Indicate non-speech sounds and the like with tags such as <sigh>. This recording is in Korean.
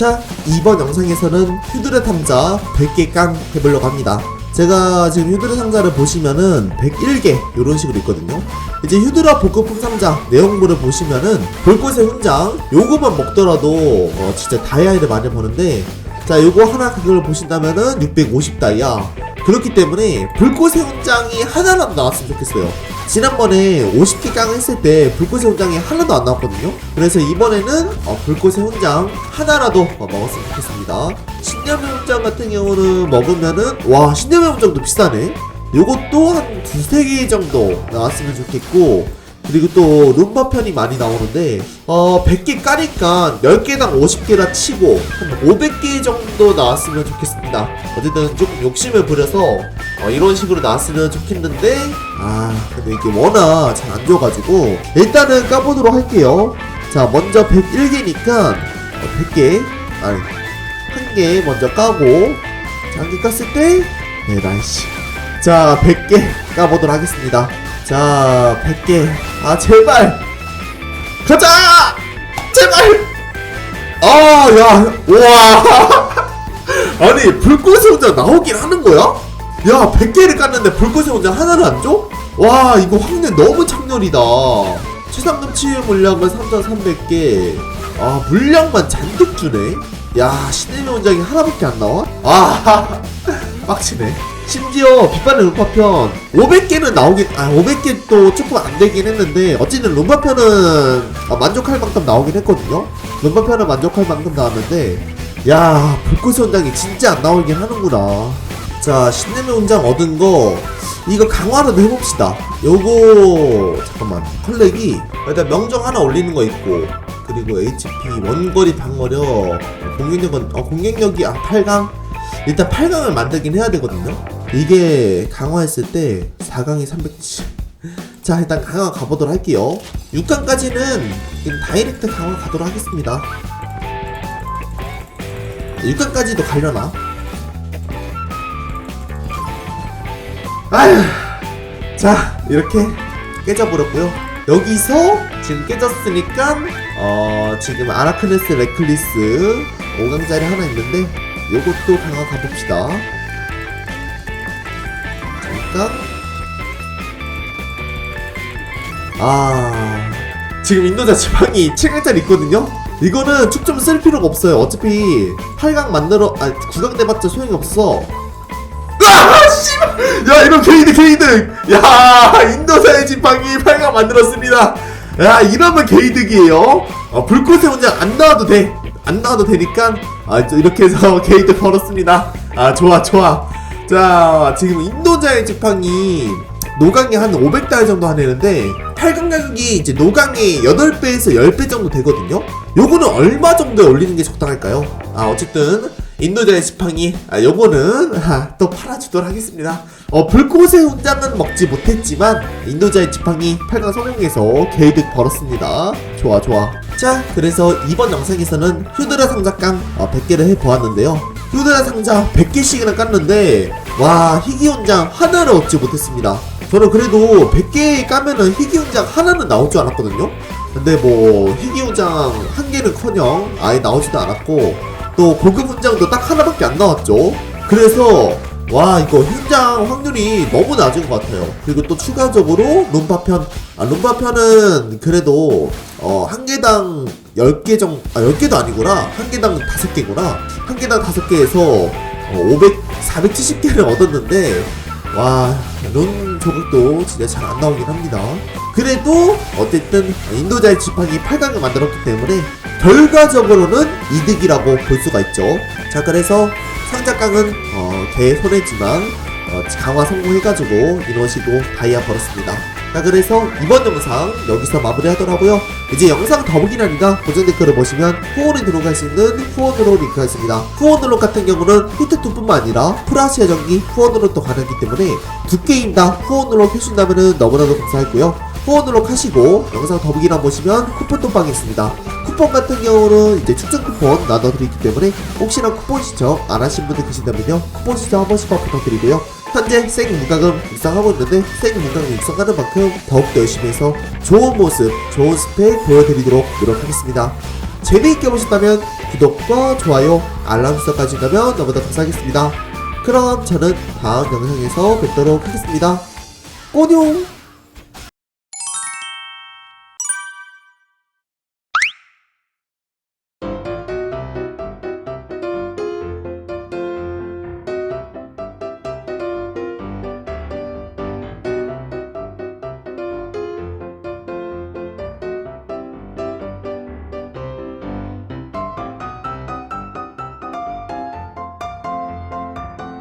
자, 이번 영상에서는 휴드레 탐자 100개 깡 해보려고 합니다. 제가 지금 휴드라 상자를 보시면은 101개 이런 식으로 있거든요. 이제 휴드라 복급품 상자 내용물을 보시면은 볼꽃의 훈장 요거만 먹더라도 어, 진짜 다이아를 많이 버는데 자 요거 하나 가격을 보신다면은 650 다이아 그렇기 때문에 불꽃의 훈장이 하나라도 나왔으면 좋겠어요. 지난번에 50개 깡 했을 때 불꽃의 훈장이 하나도 안 나왔거든요. 그래서 이번에는 어, 불꽃의 훈장 하나라도 어, 먹었으면 좋겠습니다. 신념의 훈장 같은 경우는 먹으면은 와 신념의 훈장도 비싸네. 요것도 한 두세 개 정도 나왔으면 좋겠고 그리고 또 룸바 편이 많이 나오는데 어 100개 까니까 10개당 50개라 치고 한 500개 정도 나왔으면 좋겠습니다. 어쨌든 조금 욕심을 부려서 어, 이런 식으로 나왔으면 좋겠는데 아 근데 이게 워낙 잘 안 줘가지고 일단은 까보도록 할게요. 자 먼저 101개니까 100개 아니 한 개 먼저 까고 자한개 깠을 때 네, 나이스 자 100개 까보도록 하겠습니다. 자 100개 아 제발. 가자! 제발! 아야 우와. <laughs> 아니 불꽃의 혼자 나오긴 하는 거야? 야 100개를 깠는데 불꽃의 혼자 하나를 안 줘? 와 이거 확률 너무 창렬이다. 최상금 치유 물량은 3300개. 아 물량만 잔뜩 주네? 야 신의 명장이 하나밖에 안 나와? 아 <laughs> 빡치네 심지어 빛바늘 룸파편 500개는 나오긴 아 500개 또 조금 안 되긴 했는데 어쨌든 룸파편은 아, 만족할 만큼 나오긴 했거든요. 룸파편은 만족할 만큼 나왔는데 야 불꽃의 원장이 진짜 안 나오긴 하는구나. 자 신내면 원장 얻은 거 이거 강화라도 해봅시다. 요거 잠깐만. 컬렉이 일단 명정 하나 올리는 거 있고 그리고 HP 원거리 방어력 공격력은 어 공격력이 아 8강? 일단 8강을 만들긴 해야 되거든요 이게 강화했을 때 4강이 370. <laughs> 자, 일단 강화 가보도록 할게요. 6강까지는 다이렉트 강화 가도록 하겠습니다. 6강까지도 가려나? 아휴. 자, 이렇게 깨져버렸고요. 여기서 지금 깨졌으니까, 어, 지금 아라크네스 레클리스 5강짜리 하나 있는데, 요것도 강화 가봅시다. 잠깐. 아 지금 인도자 지방이 7강짜리 있거든요. 이거는 축좀 쓸 필요가 없어요. 어차피 8강 만들어 아 9강 돼봤자 소용이 없어. 아! 야 이런 게이드 게이드! 야 인도자의 지팡이 8강 만들었습니다. 야 이러면 게이득이에요. 어, 불꽃의 혼자 안 나와도 돼. 안 나와도 되니까 아저 이렇게 해서 <laughs> 게이드 벌었습니다. 아 좋아 좋아. 자 지금 인도자의 지팡이 노강이 한 500달 정도 하내는데 8강 가격이 이제 노강이 8배에서 10배 정도 되거든요. 요거는 얼마 정도에 올리는 게 적당할까요? 아 어쨌든 인도자의 지팡이 아 요거는 아, 또 팔아주도록 하겠습니다. 어 불꽃의 훈장은 먹지 못했지만 인도자의 지팡이 8강 성공해서 개이득 벌었습니다. 좋아 좋아. 자 그래서 이번 영상에서는 휴드라 상자깡 어, 100개를 해보았는데요 휴드라 상자 100개씩이나 깠는데 와 희귀 훈장 하나를 얻지 못했습니다. 저는 그래도 100개 까면은 희귀 훈장 하나는 나올 줄 알았거든요? 근데 뭐 희귀 훈장 한 개는커녕 아예 나오지도 않았고 또 고급 훈장도 딱 하나밖에 안 나왔죠? 그래서 와 이거 훈장 확률이 너무 낮은 것 같아요. 그리고 또 추가적으로 룸파편. 아 룸파편은 그래도 어 한 개당 10개 정도 아 10개도 아니구나. 한 개당 5개구나. 한 개당 5개에서 어, 500 470개를 얻었는데 와룬 조각도 진짜 잘 안 나오긴 합니다. 그래도 어쨌든 인도자의 지팡이 8강을 만들었기 때문에 결과적으로는 이득이라고 볼 수가 있죠. 자 그래서 상자깡은 어, 개 손해지만 어, 강화 성공해가지고 이노시도 다이아 벌었습니다. 자 그래서 이번 영상 여기서 마무리하더라고요. 이제 영상 더보기란이나 고정 댓글을 보시면 후원에 들어갈 수 있는 후원으로 링크가 있습니다. 후원으로 같은 경우는 히트2뿐만 아니라 프라시아 전기 후원으로 또 가능하기 때문에 두 게임 다 후원으로 해준다면 너무나도 감사하고요. 후원으로 하시고 영상 더보기란 보시면 쿠폰 톡방이 있습니다. 쿠폰 같은 경우는 이제 축전 쿠폰 나눠드리기 때문에 혹시나 쿠폰 신청 안 하신 분들 계신다면요 쿠폰 신청 한 번씩만 부탁드리고요 현재 생 무과금 입상하고 있는데 생 무과금 입상하는 만큼 더욱더 열심히 해서 좋은 모습 좋은 스펙 보여드리도록 노력하겠습니다 재미있게 보셨다면 구독과 좋아요, 알람 설정까지 가면 너무나 감사하겠습니다. 그럼 저는 다음 영상에서 뵙도록 하겠습니다. 꼬뇽!